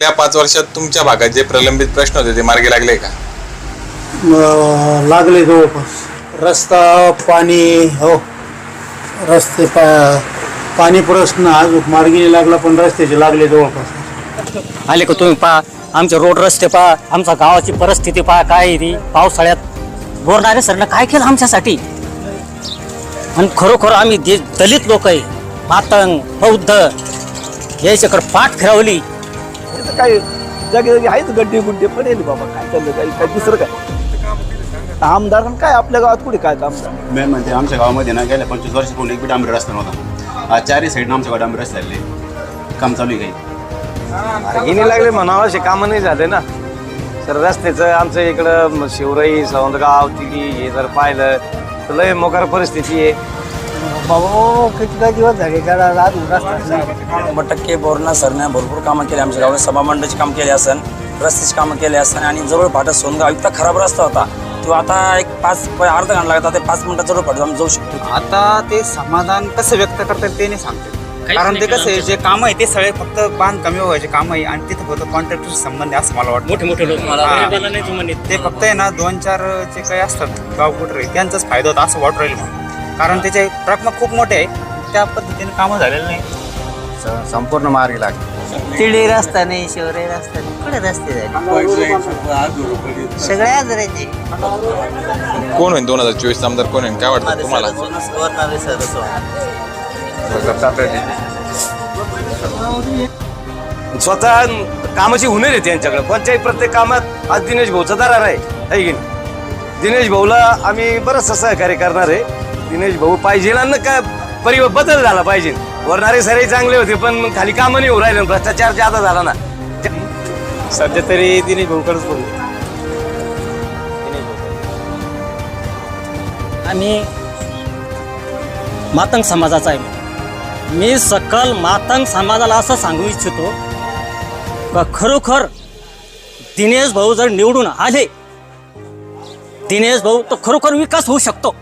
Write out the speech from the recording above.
गेल्या पाच वर्षात तुमच्या भागात जे प्रलंबित प्रश्न होते ते मार्गी लागले का? लागले जवळपास. रस्ता पाणी हो. रस्ते पा पाणी प्रश्न आज मार्गी नाही लागला पण रस्त्याचे लागले जवळपास. आले का तुम्ही पहा आमचे रोड रस्ते पहा आमच्या गावाची परिस्थिती पहा काय आहे ती? पावसाळ्यात बोरणारे सरनं काय केलं आमच्यासाठी? आणि खरोखर आम्ही दलित लोक आहे मातंग बौद्ध याच्याकडे पाठ फिरवली. इथं काय जागी जागी आहेच गड्डे गुड्डे पडेल बाबा काय चाललं काय काय दुसरं काय? आमदार काय आपल्या गावात कुठे काय काम मेन म्हणजे आमच्या गावामध्ये ना गेल्या पंचवीस वर्षापूर्वी एक बी डांबरी रस्ता नव्हता. आज चारही साईडनं आमच्या गावात डांबरी रस्ते झाले काम चालू आहे काही. हिने लागले म्हणावं असे कामं नाही झाले ना. तर रस्त्याचं आमचं इकडं शिवराई सावंतगाव तिघी हे जर पाहिलं तर लय मोकार परिस्थिती आहे. बाबा किती काय दिवस झाले? त्याला अजून रस्ता शंभर टक्के बोरणा सरने भरपूर कामं केली. आमच्या गावात सभामंडळाची काम केली असन रस्त्याची कामं केली असन आणि जवळ फाटा सोनगाव इतका खराब रस्ता होता. तो आता एक पाच अर्धा घंटा लागता ते पाच मिनिटात जवळ फाटा आम्ही जाऊ शकतो. आता ते समाधान कसं व्यक्त करतात ते नाही सांगते. कारण ते कसं आहे जे काम आहे ते सगळे फक्त बांधकामी व्हायचे काम आहे आणि तिथं फक्त कॉन्ट्रॅक्टर संबंध आहे असं मला वाटतं. मोठे मोठे लोक हा. ते फक्त आहे ना दोन चार जे काही असतात गाव कुठे त्यांचाच फायदा होता असं वाटू राहील मला. कारण त्याचे रकमा खूप मोठे आहे. त्या पद्धतीने कामं झालेलं नाही. संपूर्ण मार्गी लागले. तिळी रस्ता नाही शिवराई रस्ता नाही कुठे रस्ते झाले सगळे आजाराचे कोण होईल दोन हजार चोवीस आमदार? कोण होईल काय वाटतं तुम्हाला? स्वतः कामाची हुनर आहे त्यांच्याकडे कोणत्याही प्रत्येक कामात आज दिनेश भाऊचा दरार आहे. है की नाही? दिनेश भाऊला आम्ही बरंचसं सहकार्य करणार आहे. दिनेश भाऊ पाहिजे ना काय परि बदल झाला पाहिजे. वरणारे सरे चांगले होते पण मग खाली कामं नाही होऊ राहिले भ्रष्टाचार जादा झाला ना. सध्या तरी दिनेश भाऊकडेच बघू आणि मातंग समाजाचा आहे. मी. मी सकल मातंग समाजाला असं सांगू इच्छितो का खरोखर दिनेश भाऊ जर निवडून आले दिनेश भाऊ तर खरोखर विकास होऊ शकतो.